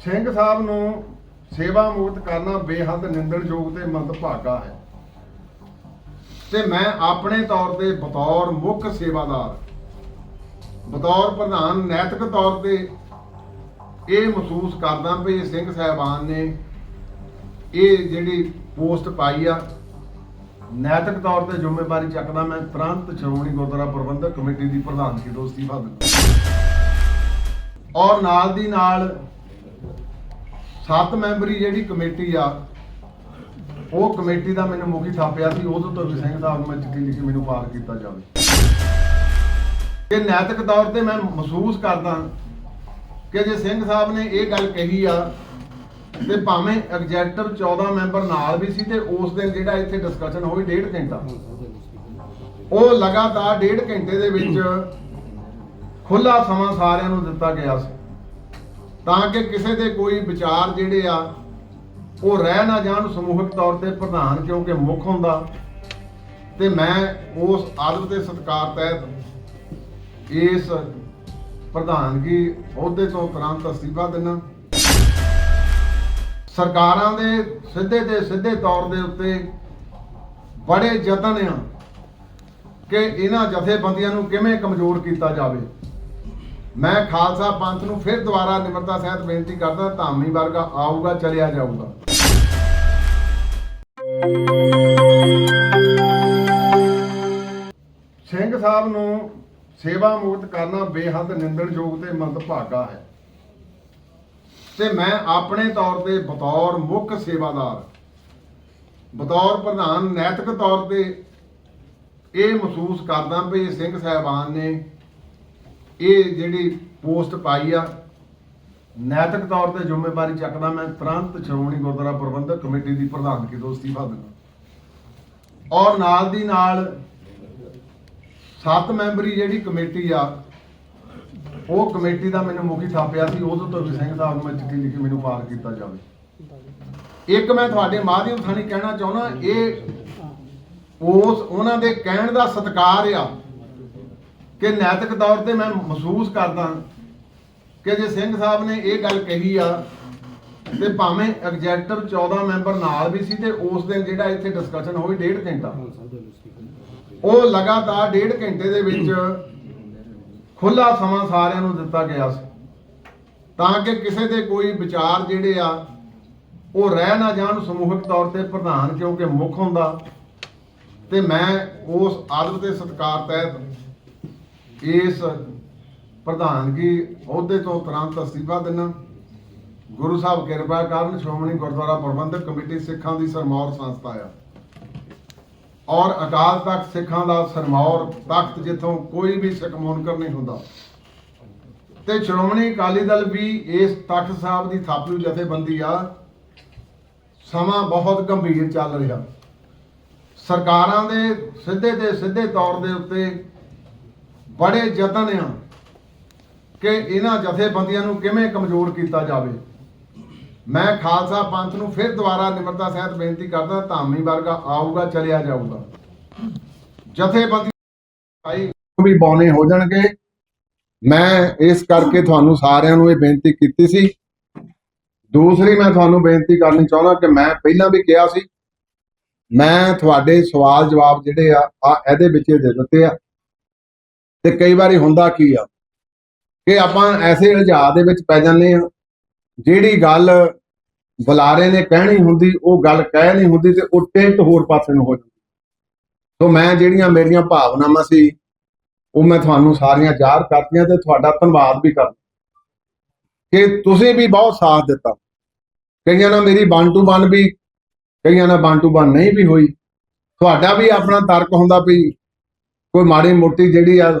ਸਿੰਘ ਸਾਹਿਬ ਨੂੰ ਸੇਵਾ ਮੁਕਤ ਕਰਨਾ ਬੇਹੱਦ ਨਿੰਦਣਯੋਗ ਤੇ ਮੰਦਭਾਗਾ ਹੈ। ਤੇ ਮੈਂ ਆਪਣੇ ਤੌਰ ਤੇ ਬਤੌਰ ਮੁੱਖ ਸੇਵਾਦਾਰ, ਬਤੌਰ ਪ੍ਰਧਾਨ, ਨੈਤਿਕ ਤੌਰ ਤੇ ਇਹ ਮਹਿਸੂਸ ਕਰਦਾ ਵੀ ਸਿੰਘ ਸਾਹਿਬਾਨ ਨੇ ਇਹ ਜਿਹੜੀ ਪੋਸਟ ਪਾਈ ਆ, ਨੈਤਿਕ ਤੌਰ ਤੇ ਜ਼ਿੰਮੇਵਾਰੀ ਚੱਕਦਾ ਮੈਂ ਤੁਰੰਤ ਸ਼੍ਰੋਮਣੀ ਗੁਰਦੁਆਰਾ ਪ੍ਰਬੰਧਕ ਕਮੇਟੀ ਦੀ ਪ੍ਰਧਾਨਗੀ ਤੋਂ ਅਸਤੀਫਾ ਦਿੰਦਾ। ਔਰ ਨਾਲ ਦੀ ਨਾਲ ਸੱਤ ਮੈਂਬਰੀ ਜਿਹੜੀ ਕਮੇਟੀ ਆ, ਉਹ ਕਮੇਟੀ ਦਾ ਮੈਨੂੰ ਮੁਖੀ ਥਾਪਿਆ ਸੀ ਉਦੋਂ ਤੋਂ ਵੀ ਸਿੰਘ ਸਾਹਿਬ ਮੈਂ ਚਿੱਠੀ ਲਿਖੀ ਮੈਨੂੰ ਪਾਰ ਕੀਤਾ ਜਾਵੇ। ਕਿ ਨੈਤਿਕ ਤੌਰ ਤੇ ਮੈਂ ਮਹਿਸੂਸ ਕਰਦਾ ਕਿ ਜੇ ਸਿੰਘ ਸਾਹਿਬ ਨੇ ਇਹ ਗੱਲ ਕਹੀ ਆ, ਤੇ ਭਾਵੇਂ ਐਗਜ਼ੈਕਟਿਵ 14 ਮੈਂਬਰ ਨਾਲ ਵੀ ਸੀ ਤੇ ਉਸ ਦਿਨ ਜਿਹੜਾ ਇੱਥੇ ਡਿਸਕਸ਼ਨ ਹੋਈ ਡੇਢ ਘੰਟਾ, ਉਹ ਲਗਾਤਾਰ ਡੇਢ ਘੰਟੇ ਦੇ ਵਿੱਚ ਖੁੱਲਾ ਸਮਾਂ ਸਾਰਿਆਂ ਨੂੰ ਦਿੱਤਾ ਗਿਆ ਸੀ। ਤਾਂ ਕਿ ਕਿਸੇ ਦੇ ਕੋਈ ਵਿਚਾਰ ਜਿਹੜੇ ਆ, ਉਹ ਰਹਿ ਨਾ ਜਾਣ ਸਮੂਹਿਕ ਤੌਰ ਤੇ ਪ੍ਰਧਾਨ ਕਿਉਂਕਿ ਮੁੱਖ ਹੁੰਦਾ। ਤੇ ਮੈਂ ਉਸ ਆਦਤ ਤੇ ਸਤਿਕਾਰ ਤਹਿਤ ਇਸ ਪ੍ਰਧਾਨਗੀ ਅਹੁਦੇ ਤੋਂ ਤੁਰੰਤ ਅਸਤੀਫਾ ਦਿੰਦਾ। ਸਰਕਾਰਾਂ ਦੇ ਸਿੱਧੇ ਤੇ ਸਿੱਧੇ ਤੌਰ ਦੇ ਉੱਤੇ ਬੜੇ ਯਤਨ ਆ ਕਿ ਇਹਨਾਂ ਜਥੇਬੰਦੀਆਂ ਨੂੰ ਕਿਵੇਂ ਕਮਜ਼ੋਰ ਕੀਤਾ ਜਾਵੇ। ਮੈਂ ਖਾਲਸਾ ਪੰਥ ਨੂੰ ਫਿਰ ਦੁਬਾਰਾ ਨਿਮਰਤਾ ਸਹਿਤ ਬੇਨਤੀ ਕਰਦਾ, ਧਾਮੀ ਵਰਗਾ ਆਊਗਾ, ਚਲਿਆ ਜਾਊਗਾ। ਸਿੰਘ ਸਾਹਿਬ ਨੂੰ ਸੇਵਾ ਮੁਕਤ ਕਰਨਾ ਬੇਹੱਦ ਨਿੰਦਣਯੋਗ ਤੇ ਮੰਦਭਾਗਾ ਹੈ। ਤੇ ਮੈਂ ਆਪਣੇ ਤੌਰ ਤੇ ਬਤੌਰ ਮੁੱਖ ਸੇਵਾਦਾਰ, ਬਤੌਰ ਪ੍ਰਧਾਨ, ਨੈਤਿਕ ਤੌਰ ਤੇ ਇਹ ਮਹਿਸੂਸ ਕਰਦਾ ਵੀ ਸਿੰਘ ਸਾਹਿਬਾਨ ਨੇ ਇਹ ਜਿਹੜੀ ਪੋਸਟ ਪਾਈ ਆ, ਨੈਤਿਕ ਤੌਰ ਤੇ ਜ਼ਿੰਮੇਵਾਰੀ ਚੱਕਦਾ ਮੈਂ, ਤੁਰੰਤ ਸ਼੍ਰੋਮਣੀ ਗੁਰਦੁਆਰਾ ਪ੍ਰਬੰਧਕ ਕਮੇਟੀ ਦੀ ਪ੍ਰਧਾਨਗੀ ਤੋਂ ਅਸਤੀਫਾ ਦਿੰਦਾ। ਔਰ ਨਾਲ ਦੀ ਨਾਲ ਸੱਤ ਮੈਂਬਰੀ ਜਿਹੜੀ ਕਮੇਟੀ ਆ, ਉਹ ਕਮੇਟੀ ਦਾ ਮੈਨੂੰ ਮੁਖੀ ਥਾਪਿਆ ਸੀ ਉਦੋਂ ਤੋਂ ਵੀ ਸਿੰਘ ਸਾਹਿਬ ਨੂੰ ਮੈਂ ਚਿੱਠੀ ਲਿਖੀ, ਮੈਨੂੰ ਪਾਰ ਕੀਤਾ ਜਾਵੇ। ਇੱਕ ਮੈਂ ਤੁਹਾਡੇ ਮਾਧਿਅਮ ਥਾਣੀ ਕਹਿਣਾ ਚਾਹੁੰਦਾ, ਇਹ ਉਸ, ਉਹਨਾਂ ਦੇ ਕਹਿਣ ਦਾ ਸਤਿਕਾਰ ਆ ਕਿ ਨੈਤਿਕ ਤੌਰ ਤੇ ਮੈਂ ਮਹਿਸੂਸ ਕਰਦਾ ਕਿ ਜੇ ਸਿੰਘ ਸਾਹਿਬ ਨੇ ਇਹ ਗੱਲ ਕਹੀ ਆ, ਤੇ ਭਾਵੇਂ ਐਗਜ਼ੈਕਟਿਵ 14 ਮੈਂਬਰ ਨਾਲ ਵੀ ਸੀ ਤੇ ਉਸ ਦਿਨ ਜਿਹੜਾ ਇੱਥੇ ਡਿਸਕਸ਼ਨ ਹੋਈ ਡੇਢ ਘੰਟਾ। ਉਹ ਲਗਾਤਾਰ ਡੇਢ ਘੰਟੇ ਦੇ ਵਿੱਚ ਖੁੱਲਾ ਸਮਾਂ ਸਾਰਿਆਂ ਨੂੰ ਦਿੱਤਾ ਗਿਆ ਸੀ। ਤਾਂ ਕਿ ਕਿਸੇ ਦੇ ਕੋਈ ਵਿਚਾਰ ਜਿਹੜੇ ਆ, ਉਹ ਰਹਿ ਨਾ ਜਾਣ ਸਮੂਹਿਕ ਤੌਰ ਤੇ ਪ੍ਰਧਾਨ ਕਿਉਂਕਿ ਮੁੱਖ ਹੁੰਦਾ। ਤੇ ਮੈਂ ਉਸ ਆਦਰ ਤੇ ਸਤਿਕਾਰ ਤਹਿਤ ਇਸ ਪ੍ਰਧਾਨਗੀ ਅਹੁਦੇ ਤੋਂ ਤੁਰੰਤ ਅਸਤੀਫਾ ਦਿੰਦਾ ਗੁਰੂ ਸਾਹਿਬ ਕਿਰਪਾ ਕਰਨ ਸ਼੍ਰੋਮਣੀ ਗੁਰਦੁਆਰਾ ਪ੍ਰਬੰਧਕ ਕਮੇਟੀ ਸਿੱਖਾਂ ਦੀ ਸਰਮੌਰ ਸੰਸਥਾ ਆ। ਔਰ ਅਕਾਲ ਤਖਤ ਸਿੱਖਾਂ ਦਾ ਸਰਮੌਰ ਤਖਤ ਜਿੱਥੋਂ ਕੋਈ ਵੀ ਸਿੱਖ ਮੁਨਕਰ ਨਹੀਂ ਹੁੰਦਾ। ਤੇ ਸ਼੍ਰੋਮਣੀ ਅਕਾਲੀ ਦਲ ਵੀ ਇਸ ਤਖਤ ਸਾਹਿਬ ਦੀ ਥਾਪੂ ਜਥੇਬੰਦੀ ਆ। ਸਮਾਂ ਬਹੁਤ ਗੰਭੀਰ ਚੱਲ ਰਿਹਾ। ਸਰਕਾਰਾਂ ਦੇ ਸਿੱਧੇ ਤੇ ਸਿੱਧੇ ਤੌਰ ਦੇ ਉੱਤੇ ਬੜੇ ਯਤਨ ਆ ਕਿ ਇਹਨਾਂ ਜਥੇਬੰਦੀਆਂ ਨੂੰ ਕਿਵੇਂ ਕਮਜ਼ੋਰ ਕੀਤਾ ਜਾਵੇ। ਮੈਂ ਖਾਲਸਾ ਪੰਥ ਨੂੰ ਫਿਰ ਦੁਬਾਰਾ ਨਿਮਰਤਾ ਸਹਿਤ ਬੇਨਤੀ ਕਰਦਾ, ਧਾਮੀ ਵਰਗਾ ਆਊਗਾ, ਚਲਿਆ ਜਾਊਗਾ। ਜਥੇਬੰਦੀ ਭਾਈ ਵੀ ਬੌਨੇ ਹੋ ਜਾਣਗੇ। ਮੈਂ ਇਸ ਕਰਕੇ ਤੁਹਾਨੂੰ ਸਾਰਿਆਂ ਨੂੰ ਇਹ ਬੇਨਤੀ ਕੀਤੀ ਸੀ। ਦੂਸਰੀ ਮੈਂ ਤੁਹਾਨੂੰ ਬੇਨਤੀ ਕਰਨੀ ਚਾਹੁੰਦਾ ਕਿ ਮੈਂ ਪਹਿਲਾਂ ਵੀ ਕਿਹਾ ਸੀ, ਮੈਂ ਤੁਹਾਡੇ ਸਵਾਲ ਜਵਾਬ ਜਿਹੜੇ ਆ ਆ ਇਹਦੇ ਵਿੱਚ ਦੇ ਦਿੱਤੇ ਆ। ਤੇ ਕਈ ਵਾਰੀ ਹੁੰਦਾ ਕੀ ਆ? ਕਿ ਆਪਾਂ ਐਸੇ ਇਲਝਾ ਦੇ ਵਿੱਚ ਪੈ ਜਾਂਦੇ ਆ ਜਿਹੜੀ ਗੱਲ ਬੁਲਾਰੇ ਨੇ ਕਹਿਣੀ ਹੁੰਦੀ, ਉਹ ਗੱਲ ਕਹਿ ਨਹੀਂ ਹੁੰਦੀ ਤੇ ਉਹ ਟਿਲਟ ਹੋਰ ਪਾਸੇ ਨੂੰ ਹੋ ਜਾਂਦੀ। ਸੋ ਮੈਂ ਜਿਹੜੀਆਂ ਮੇਰੀਆਂ ਭਾਵਨਾਵਾਂ ਸੀ, ਉਹ ਮੈਂ ਤੁਹਾਨੂੰ ਸਾਰੀਆਂ ਜ਼ਾਹਰ ਕਰਤੀਆਂ ਤੇ ਤੁਹਾਡਾ ਧੰਨਵਾਦ ਵੀ ਕਰਦਾ। ਕਿ ਤੁਸੀਂ ਵੀ ਬਹੁਤ ਸਾਥ ਦਿੱਤਾ। ਕਈਆਂ ਨਾਲ ਮੇਰੀ ਵਨ ਟੂ ਵਨ ਵੀ, ਕਈਆਂ ਨਾਲ ਵਨ ਟੂ ਵਨ ਨਹੀਂ ਵੀ ਹੋਈ। ਤੁਹਾਡਾ ਵੀ ਆਪਣਾ ਤਰਕ ਹੁੰਦਾ ਵੀ ਕੋਈ ਮਾੜੀ ਮੋਟੀ ਜਿਹੜੀ ਆ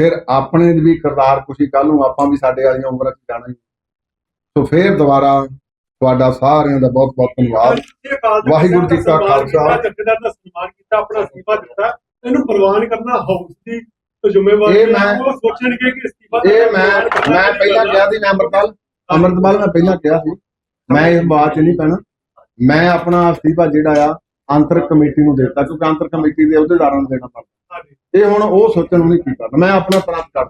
ਫਿਰ ਆਪਣੇ ਵੀ ਕਰਤਾਰ ਕੁਸ਼ੀ ਕੱਲ ਨੂੰ ਆਪਾਂ ਵੀ ਸਾਡੇ ਵਾਲੀਆਂ ਉਮਰਾਂ 'ਚ ਜਾਣਾ ਹੀ। ਸੋ ਫੇਰ ਦੁਬਾਰਾ ਤੁਹਾਡਾ ਸਾਰਿਆਂ ਦਾ ਬਹੁਤ ਬਹੁਤ ਧੰਨਵਾਦ। ਵਾਹਿਗੁਰੂ ਜੀ ਕਾ ਖਾਲਸਾ। ਜਥੇਦਾਰ ਦਾ ਸਨਮਾਨ ਕੀਤਾ ਆਪਣਾ ਅਸਤੀਫਾ ਦਿੱਤਾ। ਇਹਨੂੰ ਪ੍ਰਵਾਨ ਕਰਨਾ ਹਾਊਸ ਦੀ ਜ਼ਿੰਮੇਵਾਰੀ ਇਹ ਹੈ। ਮੈਂ- ਉਹ ਸੋਚਣਗੇ ਕਿ ਅਸਤੀਫਾ ਇਹ ਮੈਂ ਮੈਂ ਪਹਿਲਾਂ ਕਿਹਾ ਸੀ ਮੈਂ ਅੰਮ੍ਰਿਤਪਾਲ ਅੰਮ੍ਰਿਤਪਾਲ ਮੈਂ ਪਹਿਲਾਂ ਕਿਹਾ ਸੀ। ਮੈਂ ਇਸ ਬਾਤ 'ਚ ਨਹੀਂ ਪੈਣਾ। ਮੈਂ ਆਪਣਾ ਅਸਤੀਫਾ ਜਿਹੜਾ ਆ ਅੰਤਰ ਕਮੇਟੀ ਨੂੰ ਦਿੱਤਾ ਕਿਉਂਕਿ ਅੰਤਰ ਕਮੇਟੀ ਦੇ ਅਹੁਦੇਦਾਰਾਂ ਨੂੰ ਦੇਣਾ ਪੈਂਦਾ ਇਹ ਹੁਣ ਉਹ ਸੋਚਣ ਨੂੰ ਨਹੀਂ ਕੀ ਕਰਨਾ ਮੈਂ ਆਪਣਾ ਪ੍ਰਾਪਤ ਕਰਦਾ।